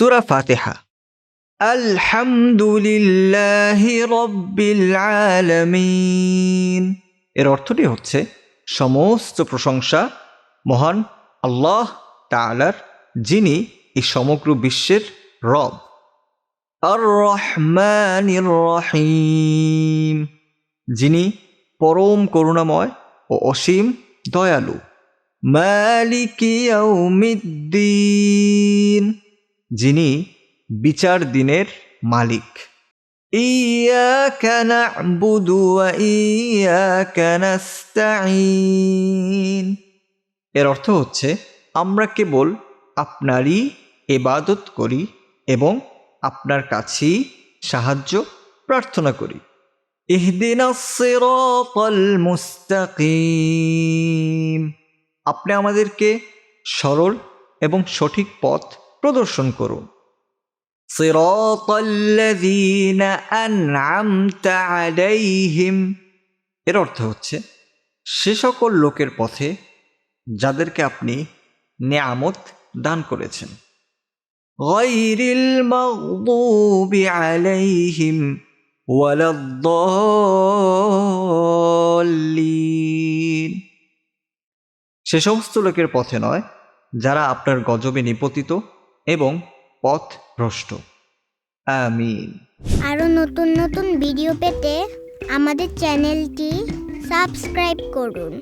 সুরা ফাতেহা। আলহামদুলিল্লাহ রব্বিল আলামিন। এর অর্থটি হচ্ছে, সমস্ত প্রশংসা মহান আল্লাহ তাআলার, যিনি এই সমগ্র বিশ্বের রব। আর রহমানির রহিম। যিনি পরম করুণাময় ও অসীম দয়ালু। মালিকি ইয়াউমিদ্দিন। যিনি বিচার দিনের মালিক। এর অর্থ হচ্ছে আমরা কেবল আপনারই এবাদত করি এবং আপনার কাছেই সাহায্য প্রার্থনা করি। মুস্তাকিম। আপনি আমাদেরকে সরল এবং সঠিক পথ প্রদর্শন করুন। এর অর্থ হচ্ছে, সে সকল লোকের পথে যাদেরকে আপনি নেয়ামত দান করেছেন। সে সমস্ত লোকের পথে নয়, যারা আপনার গজবে নিপতিত এবং পথ ভ্রষ্ট আমিন। আরও নতুন নতুন ভিডিও পেতে আমাদের চ্যানেলটি সাবস্ক্রাইব করুন।